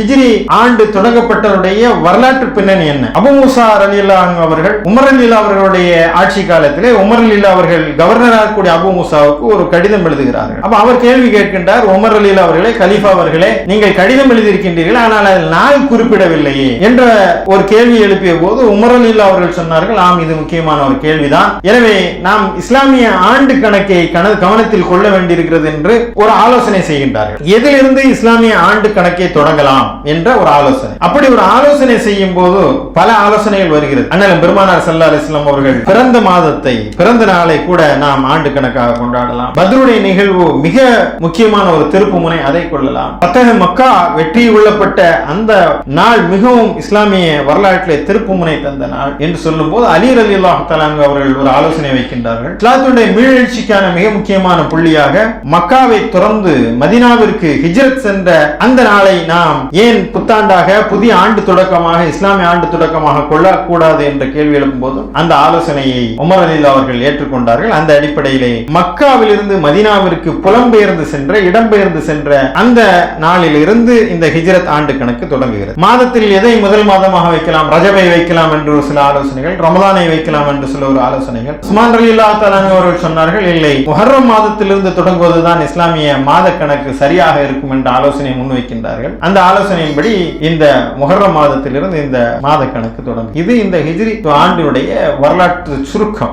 ஹிஜிரி ஆண்டு தொடங்கப்பட்டவருடைய வரலாற்று பின்னணி என்ன? அபு மூசா அலில்லா அவர்கள் உமர் அலில்லா அவர்களுடைய ஆட்சி காலத்திலே உமர் அலில்லா அவர்கள் கவர்னராக கூடிய அபு மூசாவுக்கு ஒரு கடிதம் எழுதுகிறார்கள். அப்ப அவர் கேள்வி கேட்கின்றார் உமர் அலில்லா அவர்களே கலீஃபா அவர்களே நீங்கள் கடிதம் எழுதியிருக்கின்றீர்கள் ஆனால் அதில் நாள் குறிப்பிடவில்லையே என்ற ஒரு கேள்வி எழுப்பிய போது உமர் அலில்லா அவர்கள் சொன்னார்கள் ஆம் இது முக்கியமான ஒரு கேள்விதான். எனவே நாம் இஸ்லாமிய ஆண்டு கணக்கை கனது கவனத்தில் கொள்ள வேண்டியிருக்கிறது என்று ஒரு ஆலோசனை செய்கின்றார்கள். எதிலிருந்து இஸ்லாமிய ஆண்டு கணக்கை தொடங்கலாம்? என்ற ஒரு ஆலோசனை. அப்படி ஒரு ஆலோசனை செய்யும் போது பல ஆலோசனைகள் வருகிறது. அண்ணன் பெருமானார் சல்லா அலிஸ்லாம் அவர்கள் பிறந்த மாதத்தை பிறந்த நாளை கூட நாம் ஆண்டு கணக்காக கொண்டாடலாம். பத்ருடைய நிகழ்வு மிக முக்கியமான ஒரு திருப்பு முனை அதை கொள்ளலாம். பத்தக மக்கா வெற்றி கொள்ளப்பட்ட அந்த நாள் மிகவும் இஸ்லாமிய வரலாற்றிலே திருப்பு முனை தந்த நாள் என்று சொல்லும் போது அலி அலி அல்லாஹ் அவர்கள் ஒரு ஆலோசனை வைக்கின்றார்கள். இஸ்லாத்துடைய மீழ்ச்சிக்கான மிக முக்கியமான புள்ளியாக மக்காவை துறந்து மதினாவிற்கு ஹிஜ்ரத் சென்ற அந்த நாளை நாம் ஏன் புத்தாண்டாக புதிய ஆண்டு தொடக்கமாக இஸ்லாமிய ஆண்டு தொடக்கமாக கொள்ளக்கூடாது என்ற கேள்வி எழுப்பும் அந்த ஆலோசனையை உமர் அலில் அவர்கள் ஏற்றுக்கொண்டார்கள். அந்த அடிப்படையிலே மக்காவிலிருந்து மதினாவிற்கு புலம்பெயர்ந்து சென்ற இடம்பெயர்ந்து சென்ற அந்த நாளில் இருந்து இந்த ஹிஜ்ரத் ஆண்டு கணக்கு தொடங்குகிறது. மாதத்தில் எதை முதல் மாதமாக வைக்கலாம்? ரஜபை வைக்கலாம் என்று ஒரு சில ஆலோசனைகள் ரமதானை வைக்கலாம் என்று சில ஒரு ஆலோசனைகள். சுமான் அலி அவர்கள் சொன்னார்கள் இல்லை முஹர்ரம் மாதத்திலிருந்து தொடங்குவதுதான் இஸ்லாமிய மாத கணக்கு சரியாக இருக்கும் என்ற ஆலோசனை முன்வைக்கின்றார்கள். அந்த ஆலோசனை ஆலோசனையின்படி இந்த முஹர்ரம் மாதத்திலிருந்து இந்த மாத கணக்கு தொடங்கும். இது இந்த ஹிஜ்ரி ஆண்டினுடைய வரலாற்று சுருக்கம்.